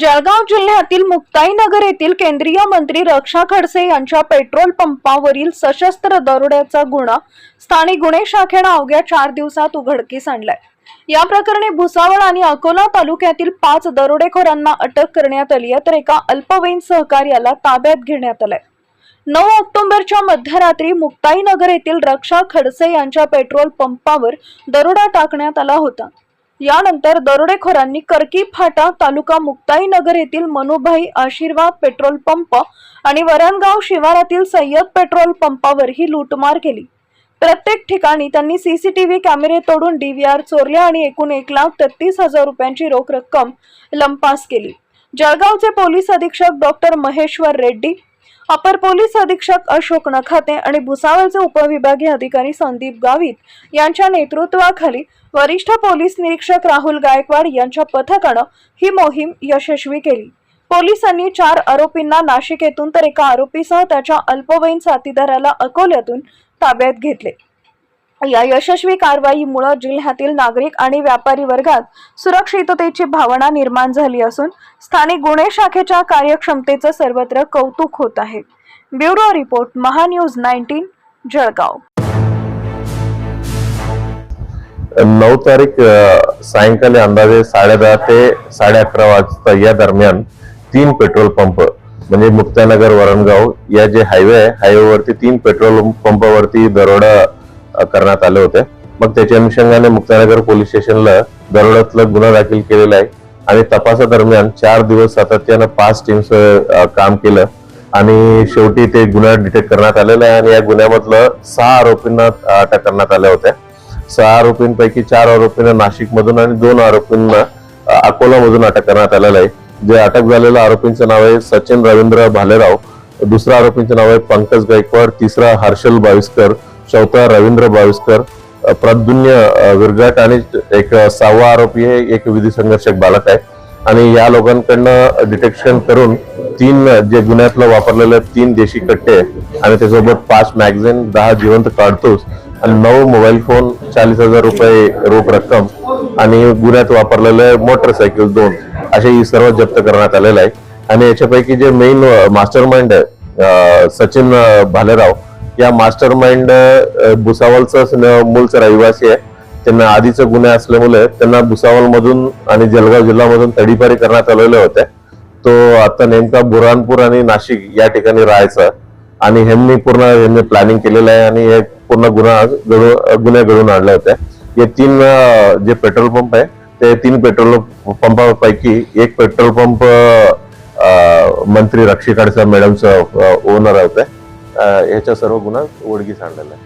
जळगाव जिल्ह्यातील मुक्ताईनगर येथील केंद्रीय मंत्री रक्षा खडसे यांच्या पेट्रोल पंपावरील सशस्त्र दरोड्याचा गुन्हा स्थानिक गुन्हे शाखेनं अवघ्या चार दिवसात उघडकीस आणलाय. या प्रकरणी भुसावळ आणि अकोला तालुक्यातील पाच दरोडेखोरांना अटक करण्यात आली आहे तर एका अल्पवयीन सहकार्याला ताब्यात घेण्यात आलंय. नऊ ऑक्टोबरच्या मध्यरात्री मुक्ताईनगर येथील रक्षा खडसे यांच्या पेट्रोल पंपावर दरोडा टाकण्यात आला होता. यानंतर दरोडेखोरांनी करकी फाटा तालुका मुक्ताईनगर येथील मनुभाई आशीर्वाद पेट्रोल पंप आणि वरणगाव शिवारातील सय्यद पेट्रोल पंपावर ही लूटमार केली. प्रत्येक ठिकाणी त्यांनी सीसीटीव्ही कॅमेरे तोडून डीव्हीआर चोरल्या आणि एकूण एक लाख तेहतीस हजार रुपयांची रोख रक्कम लंपास केली. जळगावचे पोलीस अधीक्षक डॉक्टर महेश्वर रेड्डी अपर पोलीस अधीक्षक अशोक नखाते आणि भुसावळचे उपविभागीय अधिकारी संदीप गावित यांच्या नेतृत्वाखाली वरिष्ठ पोलीस निरीक्षक राहुल गायकवाड यांच्या पथकानं ही मोहीम यशस्वी केली. पोलिसांनी चार आरोपींना नाशिक येथून तर एका आरोपीसह त्याच्या अल्पवयीन साथीदाराला अकोल्यातून ताब्यात घेतले. या यशस्वी कारवाईमुळे जिल्ह्यातील नागरिक आणि व्यापारी वर्गात सुरक्षिततेची भावना निर्माण झाली असून स्थानिक गुन्हे शाखेच्या कार्यक्षमतेचं सर्वत्र कौतुक होत आहे. Bureau report MahaNews nineteen Jalgaon. नऊ तारीख सायंकाळी अंदाजे साडेदहा ते साडे अकरा वाजता या दरम्यान तीन पेट्रोल पंप म्हणजे मुक्तानगर वरणगाव या जे हायवे आहे हायवेवरती तीन पेट्रोल पंपावरती दरोडा करण्यात आले होते. मग त्याच्या अनुषंगाने मुक्तानगर पोलीस स्टेशनला दरोड्यातला गुन्हा दाखल केलेला आहे. आणि तपासादरम्यान चार दिवस सातत्यानं पाच टीम्स काम केलं. आणि शेवटी ते गुन्हा डिटेक्ट करण्यात आलेला आहे आणि या गुन्ह्यामधलं सहा आरोपींना अटक करण्यात आल्या होत्या. सहा आरोपींपैकी चार आरोपींना नाशिक मधून आणि दोन आरोपींना अकोला मधून अटक करण्यात आलेलं आहे. जे अटक झालेल्या आरोपींचं नाव आहे सचिन रवींद्र भालेराव. दुसऱ्या आरोपींचं नाव आहे पंकज गायकवाड. तिसरा हर्षल बाविस्कर. चौथा रवींद्र बाविस्कर अ, प्रद्युन्य विरघाट आणि एक सहावा आरोपी हे एक विधी संघर्षक बालक आहे. आणि या लोकांकडनं डिटेक्शन करून तीन जे गुन्ह्यातलं वापरलेले तीन देशी कट्टे आणि त्यासोबत पाच मॅगझिन दहा जिवंत काढतोस आणि नऊ मोबाईल फोन चाळीस हजार रुपये रोख रक्कम आणि गुन्ह्यात वापरलेले मोटरसायकल दोन असे ही सर्व जप्त करण्यात आलेलं आहे. आणि याच्यापैकी जे मेन मास्टर माइंड आहे सचिन भालेराव या मास्टर माइंड भुसावळचं मूळचं रहिवासी आहे. त्यांना आधीचं गुन्हे असल्यामुळे त्यांना भुसावळ मधून आणि जळगाव जिल्ह्यामधून तडीपारी करण्यात आलेले होते. तो आता नेमका बुरहानपूर आणि नाशिक या ठिकाणी राहायचा आणि ह्यांनी पूर्ण ह्यांनी प्लॅनिंग केलेलं आहे आणि हे पूर्ण गुन्हा घडून गुन्हे घडून आणले होते. हे तीन जे पेट्रोल पंप आहे ते तीन पेट्रोल पंपापैकी एक पेट्रोल पंप मंत्री रक्षी मॅडमचा ओनर होते. ह्याच्या सर्व गुन्हा उघडकीस आणलेला आहे.